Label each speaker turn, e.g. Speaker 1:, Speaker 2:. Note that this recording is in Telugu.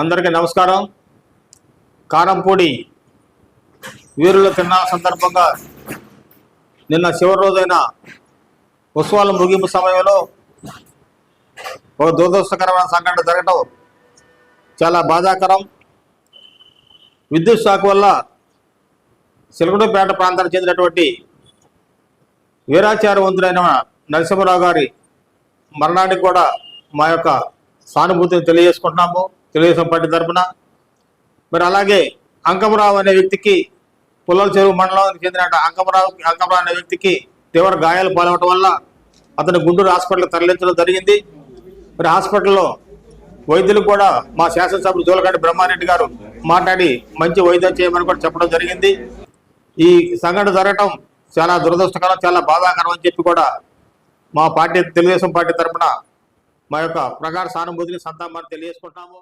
Speaker 1: అందరికీ నమస్కారం. కారంపూడి వీరుల తిన్నా సందర్భంగా నిన్న చివరి రోజైన ఉత్సవాల ముగింపు సమయంలో ఒక దురదృష్టకరమైన సంఘటన జరగటం చాలా బాధాకరం. విద్యుత్ శాఖ వల్ల సిలగడపేట ప్రాంతానికి చెందినటువంటి వీరాచారవంతుడైన నరసింహరావు గారి మరణానికి కూడా మా యొక్క సానుభూతిని తెలియజేసుకుంటున్నాము. తెలుగుదేశం పార్టీ తరఫున మరి అలాగే అంకమరావు అనే వ్యక్తికి పుల్లల చెరువు మండలానికి చెందిన అంకమరావు అంకమరావు అనే వ్యక్తికి తీవ్ర గాయాలు పాలవటం వల్ల అతను గుంటూరు హాస్పిటల్ తరలించడం జరిగింది. మరి హాస్పిటల్లో వైద్యులు కూడా మా శాసనసభ్యులు జోలకంటి బ్రహ్మారెడ్డి గారు మాట్లాడి మంచి వైద్యం చేయమని కూడా చెప్పడం జరిగింది. ఈ సంఘటన జరగటం చాలా దురదృష్టకరం చాలా బాధాకరం అని చెప్పి కూడా మా పార్టీ తెలుగుదేశం పార్టీ తరఫున మా యొక్క ప్రగాఢ సానుభూతిని సంతాపాన్ని తెలియజేసుకుంటున్నాము.